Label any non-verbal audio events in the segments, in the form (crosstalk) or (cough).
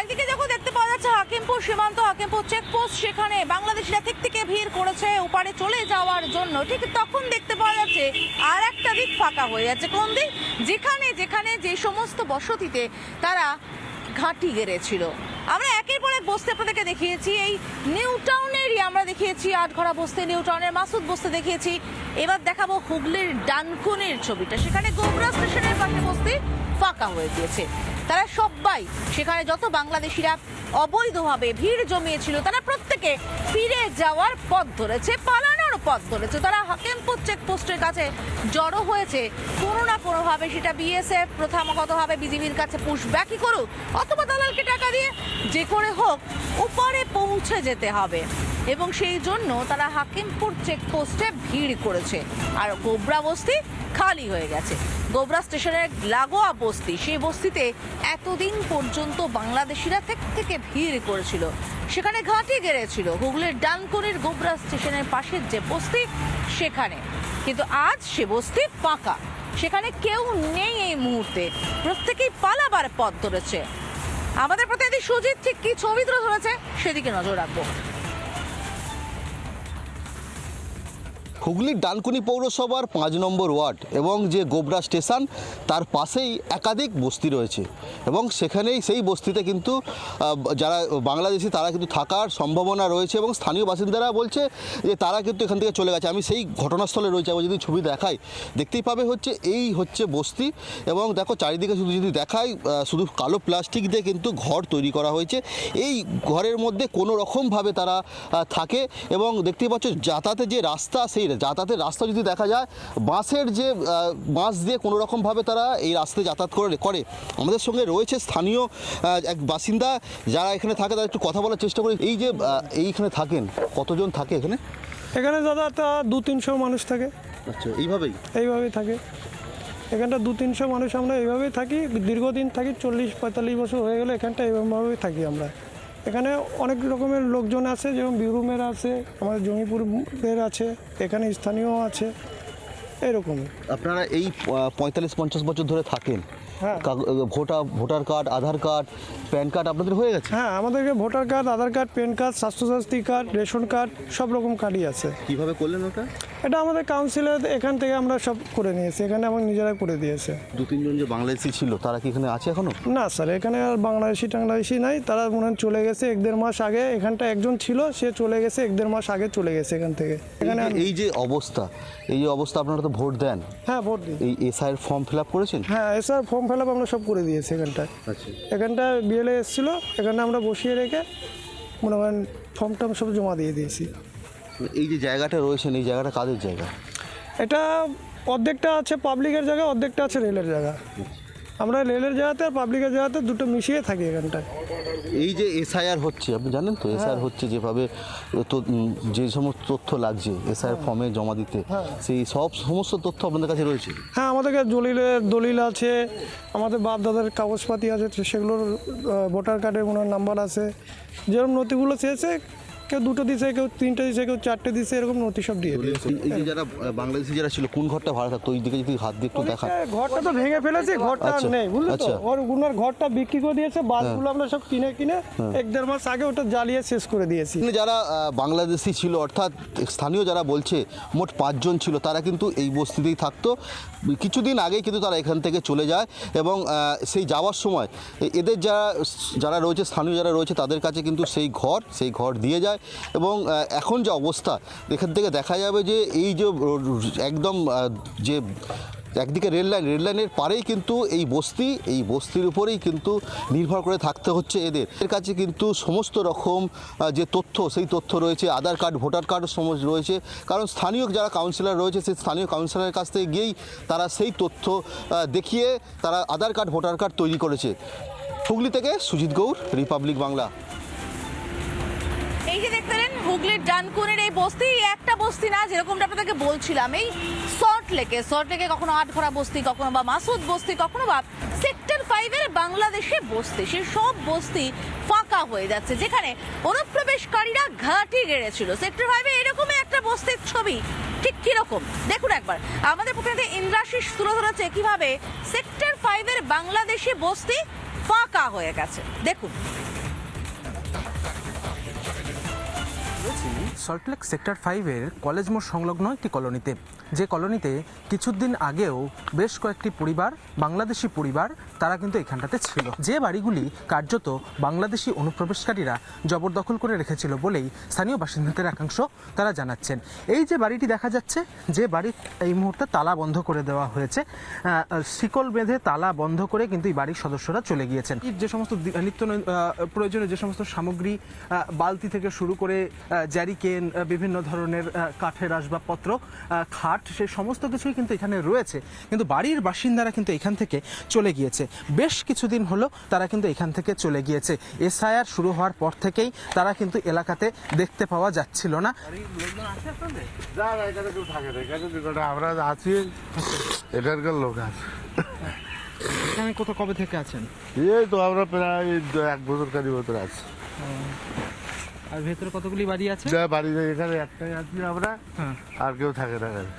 একদিকে যখন দেখতে পাওয়া যাচ্ছে হাকিমপুর সীমান্ত, হাকিমপুর চেকপোস্ট সেখানে বাংলাদেশিরা ঠিক থেকে ভিড় করেছে, ওপারে চলে যাওয়ার জন্য। ঠিক তখন দেখতে পাওয়া যাচ্ছে আর একটা দিক ফাঁকা হয়ে যাচ্ছে। কোন দিক? যেখানে যেখানে যে সমস্ত বসতিতে তারা ঘাঁটি গেড়েছিল। আমরা একের পর এক বস্তি আপনাদেরকে দেখিয়েছি। এই নিউ টাউনেরই আমরা দেখিয়েছি, আটঘরা বস্তি, নিউ টাউনের মাসুদ বস্তি দেখিয়েছি। এবার দেখাবো হুগলির ডানকুনির ছবিটা। সেখানে গোবরা স্টেশনের পাশে বস্তি ফাঁকা হয়ে গিয়েছে। তারা সবাই সেখানে যত বাংলাদেশিরা অবৈধভাবে ভিড় জমিয়েছিল, তারা প্রত্যেকে ফিরে যাওয়ার পথ ধরেছে, পালানোর পথ ধরেছে। তারা হাকিমপুর চেকপোস্টের কাছে জড়ো হয়েছে। কোনো না কোনোভাবে সেটা বিএসএফ, প্রথাগতভাবে বিজিবির কাছে পুশব্যাকই করুক, অথবা দালালকে টাকা দিয়ে যে করে হোক উপরে পৌঁছে যেতে হবে। এবং সেই জন্য তারা হাকিমপুর চেকপোস্টে ভিড় করেছে। আর গোবরা বস্তি খালি হয়ে গেছে। গোবরা স্টেশনের লাগোয়া বস্তি। সেই বস্তিতে এতদিন পর্যন্ত বাংলাদেশিরা থেকে থেকে ভিড় করেছিল। সেখানে ঘাঁটি গেড়েছিল। হুগলির ডানকুনির গোবরা স্টেশনের পাশের যে বস্তি, সেখানে। কিন্তু আজ সে বস্তি ফাঁকা। সেখানে কেউ নেই এই মুহূর্তে। প্রত্যেকেই পালাবার পথ ধরেছে। আমাদের প্রতিনিধি সুজিত ঠিক কি ছবি ধরেছে, সেদিকে নজর রাখব। হুগলির ডানকুনি পৌরসভার পাঁচ নম্বর ওয়ার্ড এবং যে গোবরা স্টেশন, তার পাশেই একাধিক বস্তি রয়েছে। এবং সেখানেই সেই বস্তিতে কিন্তু যারা বাংলাদেশি, তারা কিন্তু থাকার সম্ভাবনা রয়েছে এবং স্থানীয় বাসিন্দারা বলছে যে তারা কিন্তু এখান থেকে চলে গেছে। আমি সেই ঘটনাস্থলে রয়েছে, আমি যদি ছবি দেখাই, দেখতেই পাবে হচ্ছে এই হচ্ছে বস্তি এবং দেখো চারিদিকে শুধু যদি দেখাই শুধু কালো প্লাস্টিক দিয়ে কিন্তু ঘর তৈরি করা হয়েছে। এই ঘরের মধ্যে কোনো রকমভাবে তারা থাকে এবং দেখতেই পাচ্ছ যাতায়াতের যে রাস্তা, সেই যাতায়াতের রাস্তা যদি দেখা যায় বাঁশের যে বাঁশ দিয়ে কোনো রকমভাবে তারা এই রাস্তায় যাতায়াত করে করে। আমাদের সঙ্গে রয়েছে স্থানীয় এক বাসিন্দা যারা এখানে থাকে তারা একটু কথা বলার চেষ্টা করি। এই যে এইখানে থাকেন কতজন থাকে এখানে? এখানে দাদা তা দু তিনশো মানুষ থাকে। আচ্ছা এইভাবেই? এইভাবেই থাকে। এখানটা দু তিনশো মানুষ আমরা এইভাবেই থাকি। দীর্ঘদিন থাকি চল্লিশ পঁয়তাল্লিশ বছর হয়ে গেলে এখানটা এইভাবেই থাকি আমরা। এখানে অনেক রকমের লোকজন আছে যেমন বীরভূমের আছে আমাদের জমিপুরের আছে এখানে স্থানীয় আছে। এরকমই। আপনারা এই পঁয়তাল্লিশ পঞ্চাশ বছর ধরে থাকেন। হ্যাঁ। Voter voter card Aadhaar card PAN card আপনাদের হয়ে গেছে? হ্যাঁ আমাদেরকে voter card Aadhaar card PAN card Swasthyasathi card ration card সব রকম কার্ডই আছে। কীভাবে করলেন ওটা? এটা আমাদের কাউন্সিলের এখান থেকে আমরা সব করে নিয়েছি এখানে আমার নিজেরা করে দিয়েছে। দু তিনজন যে বাংলাদেশি ছিল তারা কি এখানে আছে এখনও? না স্যার এখানে আর বাংলাদেশি টাংলাদেশি নাই তারা মনে হয় চলে গেছে এক দেড় মাস আগে এখানটা একজন ছিল সে চলে গেছে এক দেড় মাস আগে চলে গেছে এখান থেকে। এখানে এই যে- এই যে অবস্থা এই যে অবস্থা আপনারা তো ভোট দেন? হ্যাঁ ভোট দিই। এই এসআই এর ফর্ম ফিল আপ করেছেন? হ্যাঁ এসআর ফর্ম ফিল আপ আমরা সব করে দিয়েছি এখানটায় আচ্ছা। এখানটা বিএলএ এসেছিল এখানে আমরা বসিয়ে রেখে মনে করেন ফর্ম টর্ম সব জমা দিয়ে দিয়েছি। এই যে জায়গাটা রয়েছেন এই জায়গাটা কাদের জায়গা? এটা অর্ধেকটা আছে পাবলিকের জায়গা অর্ধেকটা আছে রেলের জায়গা। আমরা রেলের জায়গাতে আর পাবলিকের জায়গাতে দুটো মিশিয়ে থাকি এখানটায়। এই যে এসআইআর হচ্ছে আপনি জানেন তো? এসআইআর হচ্ছে যেভাবে তো যে সমস্ত তথ্য লাগছে এসআইআর ফর্মে জমা দিতে সেই সব সমস্ত তথ্য আপনাদের কাছে রয়েছে? হ্যাঁ আমাদের কাছে দলিলের দলিল আছে আমাদের বাপ দাদার কাগজপাতি আছে সেগুলোর ভোটার কার্ডের কোনো নাম্বার আছে। যেরকম নথিগুলো চেয়েছে কেউ দুটো দিছে কেউ তিনটে দিছে কেউ চারটে দিছে এরকম নথি সব দিয়ে দিয়েছে। এই- যে যারা বাংলাদেশি যারা ছিল কোন ঘরটা ভাড়া থাকতো? ওই দিকে যদি হাত দিয়ে একটু দেখা ঘরটা তো ভেঙে ফেলেছে ঘরটা আর আচ্ছা, নেই বুঝলি তো? আচ্ছা। ওর উনার ঘরটা বিক্রি করে দিয়েছে বাসগুলো আমরা সব কিনে কিনে এক দেড় মাস আগে ওটা জ্বালিয়ে শেষ করে দিয়েছি। এখানে যারা বাংলাদেশি ছিল অর্থাৎ স্থানীয় যারা বলছে মোট পাঁচজন ছিল তারা কিন্তু এই বস্তিতেই থাকতো। কিছুদিন আগেই কিন্তু তারা এখান থেকে চলে যায় এবং সেই যাওয়ার সময় এদের যারা যারা রয়েছে স্থানীয় যারা রয়েছে তাদের কাছে কিন্তু সেই ঘর সেই ঘর দিয়ে যায়। এবং এখন যে অবস্থা, এখান থেকে দেখা যাবে যে এই যে, একদম যে একদিকে রেল লাইন, রেল লাইনের পারেই কিন্তু এই বস্তি, এই বস্তির উপরেই কিন্তু নির্ভর করে থাকতে হচ্ছে এদের। এর কাছে কিন্তু সমস্ত রকম যে তথ্য, সেই তথ্য রয়েছে, আধার কার্ড, ভোটার কার্ড সমস্ত রয়েছে। কারণ স্থানীয় যারা কাউন্সিলর রয়েছে সেই স্থানীয় কাউন্সিলরের কাছ থেকে গিয়েই তারা সেই তথ্য দেখিয়ে তারা আধার কার্ড, ভোটার কার্ড তৈরি করেছে। হুগলি থেকে সুজিত গৌর, রিপাবলিক বাংলা। হুগলির ডানকুনের এই বস্তি, একটা বস্তি না, যেরকমটা আপনাদেরকে বলছিলাম, এই সল্ট লেকে সল্ট লেকে কখনো আটঘরা বস্তি, কখনো বা মাসুদ বস্তি, কখনো বা সেক্টর ফাইভের বাংলাদেশে বস্তি সেই সব বস্তি ফাঁকা হয়ে যাচ্ছে, যেখানে অনুপ্রবেশকারীরা ঘাঁটি গেড়েছিল। সেক্টর ফাইভে এরকমই একটা বস্তির ছবি, ঠিক কীরকম? দেখুন একবার। আমাদের প্রতিনিধি ইন্দ্রাশিস তুলে ধরেছে কীভাবে সেক্টর ফাইভের বাংলাদেশি বস্তি ফাঁকা হয়ে গেছে। দেখুন। সল্টলেক সেক্টর ফাইভের কলেজ মোড় সংলগ্ন একটি কলোনিতে। যে কলোনিতে কিছুদিন আগেও বেশ কয়েকটি পরিবার বাংলাদেশি পরিবার তারা কিন্তু এখানটাতে ছিল। যে বাড়িগুলি কার্যত বাংলাদেশি অনুপ্রবেশকারীরা জবরদখল করে রেখেছিল বলেই স্থানীয় বাসিন্দাদের একাংশ তারা জানাচ্ছেন। এই যে বাড়িটি দেখা যাচ্ছে যে বাড়ি এই মুহূর্তে তালা বন্ধ করে দেওয়া হয়েছে। শিকল বেঁধে তালা বন্ধ করে কিন্তু এই বাড়ির সদস্যরা চলে গিয়েছেন। যে সমস্ত নিত্য প্রয়োজনীয় যে সমস্ত সামগ্রী বালতি থেকে শুরু করে জ্যারিকেন বিভিন্ন ধরনের কাঠের আসবাবপত্র আহ, খাট সেই সমস্ত কিছুই কিন্তু এখানে রয়েছে। কিন্তু বাড়ির বাসিন্দারা কিন্তু এখান থেকে চলে গিয়েছে। বেশ কিছুদিন হলো তারা কিন্তু এখান থেকে চলে গিয়েছে। এসআইআর শুরু হওয়ার পর থেকেই তারা কিন্তু এলাকাতে দেখতে পাওয়া যাচ্ছিল না। আমরা আছি এখানকার লোক আছে এখানে কোথাও কবে থেকে আছেন? এই তো আমরা প্রায় দু- এক বছর কারি বছর আছি। আর ভেতরে কতগুলি বাড়ি আছে? যা বাড়িতে এখানে একটাই আছি আমরা হ্যাঁ। আর কেউ থাকে না এখানে।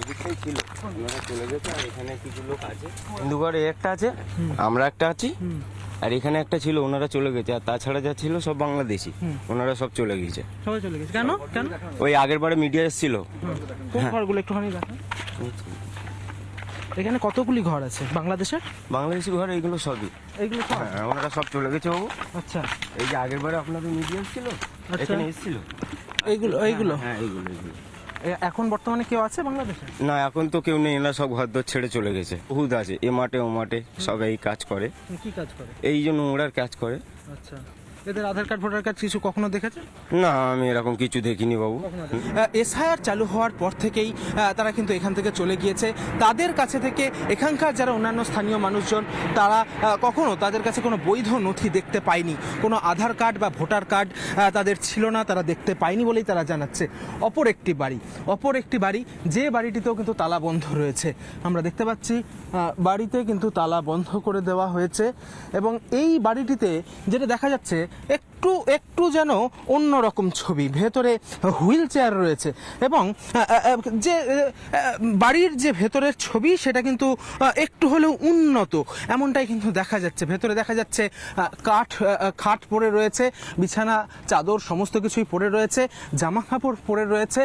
এদিকটাই ছিল। ওনারা চলে গেছে আর এখানে কিছু লোক আছে। হিন্দুগড়ে একটা আছে আমরা একটা আছি। আর এখানে একটা ছিল ওনারা চলে গেছে। আর তাছাড়া যা ছিল সব বাংলাদেশি। ওনারা সব চলে গিয়েছে। সবাই চলে গেছে। কেন? কেন? ওই আগের বারে মিডিয়া এসেছিল। কোন ঘরগুলো একটুখানি দেখান। এখানে কতগুলি ঘর আছে? বাংলাদেশের? বাংলাদেশি ঘর এইগুলো সবই। এইগুলো সব? হ্যাঁ ওনারা সব চলে গেছে বাবু। আচ্ছা। এই যে আগের বারে আপনাদের মিডিয়া ছিল এখানে এসেছিল। এইগুলো এইগুলো? হ্যাঁ এইগুলো এইগুলো। এখন বর্তমানে কেউ আছে বাংলাদেশে? না এখন তো কেউ নেই না সব ঘর ছেড়ে চলে গেছে। বহুত আছে এ মাঠে ও মাঠে সব এই কাজ করে। কি কাজ করে? এই যে নোংরার কাজ করে। আচ্ছা। এদের আধার কার্ড ভোটার কার্ড কিছু কখনো দেখেছে না আমি এরকম কিছু দেখিনি বাবু। এসআইআর চালু হওয়ার পর থেকেই তারা কিন্তু এখান থেকে চলে গিয়েছে। তাদের কাছে থেকে এখানকার যারা অন্যান্য স্থানীয় মানুষজন তারা কখনো তাদের কাছে কোনো বৈধ নথি দেখতে পায়নি। কোনো আধার কার্ড বা ভোটার কার্ড তাদের ছিল না তারা দেখতে পায়নি বলেই তারা জানাচ্ছে। অপর একটি বাড়ি অপর একটি বাড়ি যে বাড়িটিতেও কিন্তু তালা বন্ধ রয়েছে। আমরা দেখতে পাচ্ছি বাড়িতে কিন্তু তালা বন্ধ করে দেওয়া হয়েছে এবং এই বাড়িটিতে যেটা দেখা যাচ্ছে একটু (laughs) একটু একটু যেন অন্যরকম ছবি। ভেতরে হুইল চেয়ার রয়েছে এবং যে বাড়ির যে ভেতরের ছবি, সেটা কিন্তু একটু হলেও উন্নত। এমনটাই কিন্তু দেখা যাচ্ছে। ভেতরে দেখা যাচ্ছে কাঠ খাট পড়ে রয়েছে, বিছানা, চাদর, সমস্ত কিছুই পড়ে রয়েছে জামা কাপড় পড়ে রয়েছে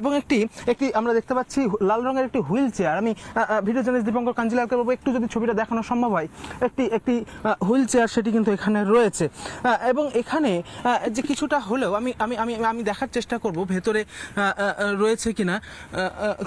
এবং একটি একটি আমরা দেখতে পাচ্ছি লাল রঙের একটি হুইল চেয়ার। আমি ভিডিও জার্নালিস্ট দীপঙ্কর কাঞ্জিলালকে বলব, একটু যদি ছবিটা দেখানো সম্ভব হয়, একটি একটি হুইল চেয়ার সেটি কিন্তু এখানে রয়েছে। এবং এখানে আহ, যে কিছুটা হলেও আমি আমি আমি আমি দেখার চেষ্টা করব ভেতরে রয়েছে কিনা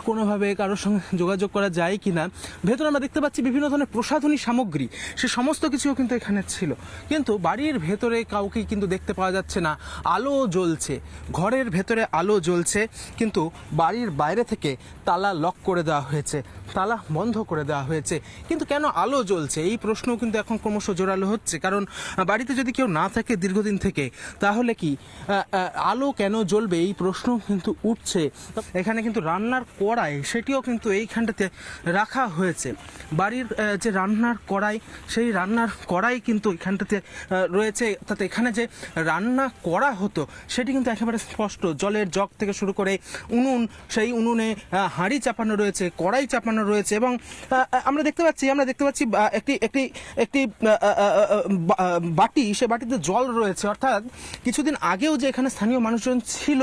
কোনোভাবে কারোর সঙ্গে যোগাযোগ করা যায় কিনা। ভেতরে আমরা দেখতে পাচ্ছি বিভিন্ন ধরনের প্রসাধনী সামগ্রী সে সমস্ত কিছুও কিন্তু এখানে ছিল। কিন্তু বাড়ির ভেতরে কাউকে কিন্তু দেখতে পাওয়া যাচ্ছে না। আলো জ্বলছে ঘরের ভেতরে আলো জ্বলছে কিন্তু বাড়ির বাইরে থেকে তালা লক করে দেওয়া হয়েছে তালা বন্ধ করে দেওয়া হয়েছে। কিন্তু কেন আলো জ্বলছে? এই প্রশ্ন কিন্তু এখন ক্রমশ জোরালো হচ্ছে। কারণ বাড়িতে যদি কেউ না থাকে দীর্ঘদিন থেকে। তাহলে কি আলো কেন জ্বলবে? এই প্রশ্ন কিন্তু উঠছে। এখানে কিন্তু রান্নার কড়াই, সেটিও কিন্তু এইখানটাতে রাখা হয়েছে। বাড়ির যে রান্নার কড়াই, সেই রান্নার কড়াই কিন্তু এখানটাতে রয়েছে। অর্থাৎ এখানে যে রান্না করা হতো, সেটি কিন্তু একেবারে স্পষ্ট। জলের জগ থেকে শুরু করে উনুন, সেই উনুনে হাঁড়ি চাপানো রয়েছে, কড়াই চাপানো রয়েছে এবং আমরা দেখতে পাচ্ছি, আমরা দেখতে পাচ্ছি একটি একটি একটি বাটি, সে বাটিতে জল রয়েছে। অর্থাৎ কিছুদিন আগেও যে এখানে স্থানীয় মানুষজন ছিল,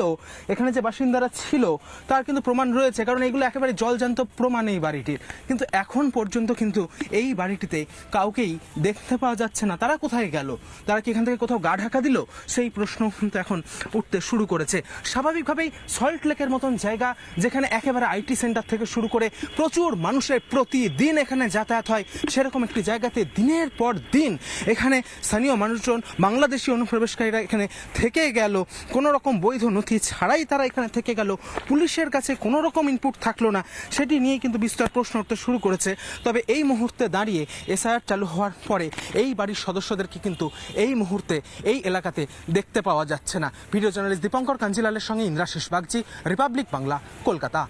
এখানে যে বাসিন্দারা ছিল, তার কিন্তু প্রমাণ রয়েছে, কারণ এগুলো একেবারে জলজান্ত প্রমাণ এই বাড়িটির। কিন্তু এখন পর্যন্ত কিন্তু এই বাড়িটিতে কাউকেই দেখতে পাওয়া যাচ্ছে না। তারা কোথায় গেল? তারা কি এখান থেকে কোথাও গা ঢাকা দিল? সেই প্রশ্ন কিন্তু এখন উঠতে শুরু করেছে। স্বাভাবিকভাবেই সল্ট লেকের মতন জায়গা, যেখানে একেবারে আইটি সেন্টার থেকে শুরু করে প্রচুর মানুষের প্রতিদিন এখানে যাতায়াত হয়, সেরকম একটি জায়গাতে দিনের পর দিন এখানে স্থানীয় মানুষজন, বাংলাদেশি অনুপ্রবেশকারীরা এখানে থেকে গেল। কোনো রকম বৈধ নথি ছাড়াই তারা এখানে থেকে গেল। পুলিশের কাছে কোনো রকম ইনপুট থাকল না। সেটি নিয়ে কিন্তু বিস্তর প্রশ্ন উঠতে শুরু করেছে। তবে এই মুহূর্তে দাঁড়িয়ে এসআইআর চালু হওয়ার পরে এই বাড়ির সদস্যদেরকে কিন্তু এই মুহূর্তে এই এলাকাতে দেখতে পাওয়া যাচ্ছে না। ভিডিও জার্নালিস্ট দীপঙ্কর কাঞ্জিলালের সঙ্গে ইন্দ্রাশিস বাগচি, রিপাবলিক বাংলা, কলকাতা।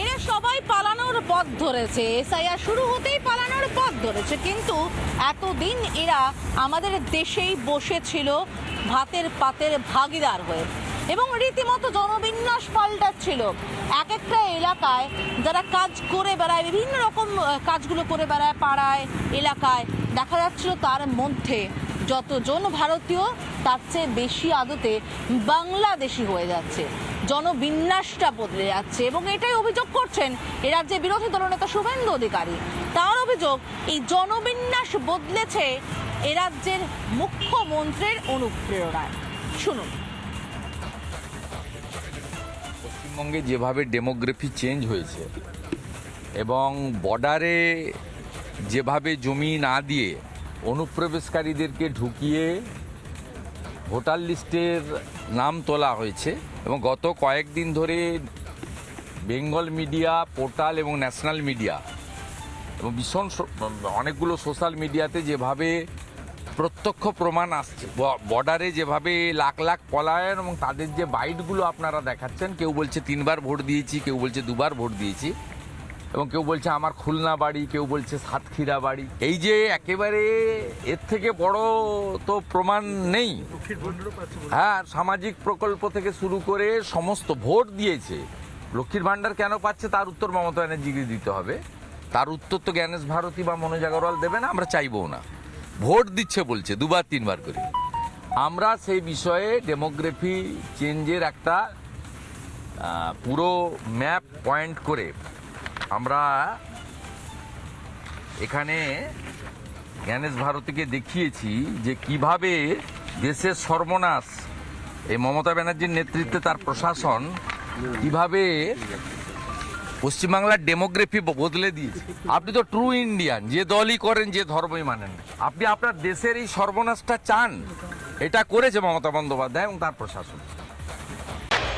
এরা সবাই পালানোর পথ ধরেছে। এসআইআর শুরু হতেই পালানোর পথ ধরেছে। কিন্তু এতদিন এরা আমাদের দেশেই বসেছিল ভাতের পাতের ভাগিদার হয়ে। এবং রীতিমতো জনবিন্যাস পাল্টাচ্ছিল। এক একটা এলাকায় যারা কাজ করে বেড়ায়, বিভিন্ন রকম কাজগুলো করে বেড়ায় পাড়ায়, এলাকায়, দেখা যাচ্ছিল তার মধ্যে যতজন ভারতীয় তার চেয়ে বেশি আদতে বাংলাদেশি হয়ে যাচ্ছে। জনবিন্যাসটা বদলে যাচ্ছে এবং এটাই অভিযোগ করছেন এ রাজ্যে বিরোধী দলনেতা শুভেন্দু অধিকারী। তার অভিযোগ, এই জনবিন্যাস বদলেছে এ রাজ্যের মুখ্যমন্ত্রীর অনুপ্রেরণায়। শুনুন। পশ্চিমবঙ্গে যেভাবে ডেমোগ্রাফি চেঞ্জ হয়েছে এবং বর্ডারে যেভাবে জমি না দিয়ে অনুপ্রবেশকারীদেরকে ঢুকিয়ে ভোটার লিস্টের নাম তোলা হয়েছে এবং গত কয়েকদিন ধরে বেঙ্গল মিডিয়া, পোর্টাল এবং ন্যাশনাল মিডিয়া এবং ভীষণ অনেকগুলো সোশ্যাল মিডিয়াতে যেভাবে প্রত্যক্ষ প্রমাণ আসছে বর্ডারে যেভাবে লাখ লাখ পলায়ন এবং তাদের যে বাইটগুলো আপনারা দেখাচ্ছেন, কেউ বলছে তিনবার ভোট দিয়েছি, কেউ বলছে দুবার ভোট দিয়েছি এবং কেউ বলছে আমার খুলনা বাড়ি, কেউ বলছে সাতক্ষীরা বাড়ি। এই যে একেবারে এর থেকে বড় তো প্রমাণ নেই। হ্যাঁ সামাজিক প্রকল্প থেকে শুরু করে সমস্ত ভোট দিয়েছে। লক্ষ্মীর ভাণ্ডার কেন পাচ্ছে তার উত্তর মমতা ব্যানার্জিকে দিতে হবে। তার উত্তর তো জ্ঞানেশ ভারতী বা মনোজ আগরওয়াল দেবে না, আমরা চাইবও না। ভোট দিচ্ছে বলছে, দুবার, তিনবার করে। আমরা সেই বিষয়ে ডেমোগ্রাফি চেঞ্জের একটা পুরো ম্যাপ পয়েন্ট করে আমরা এখানে জ্ঞানেশ ভারতীকে দেখিয়েছি যে কীভাবে দেশের সর্বনাশ, এই মমতা ব্যানার্জির নেতৃত্বে তার প্রশাসন কীভাবে পশ্চিমবাংলার ডেমোগ্রাফি বদলে দিয়েছে। আপনি তো ট্রু ইন্ডিয়ান যে দলই করেন, যে ধর্মই মানেন আপনি আপনার দেশের এই সর্বনাশটা চান, এটা করেছে মমতা বন্দ্যোপাধ্যায় এবং তার প্রশাসন।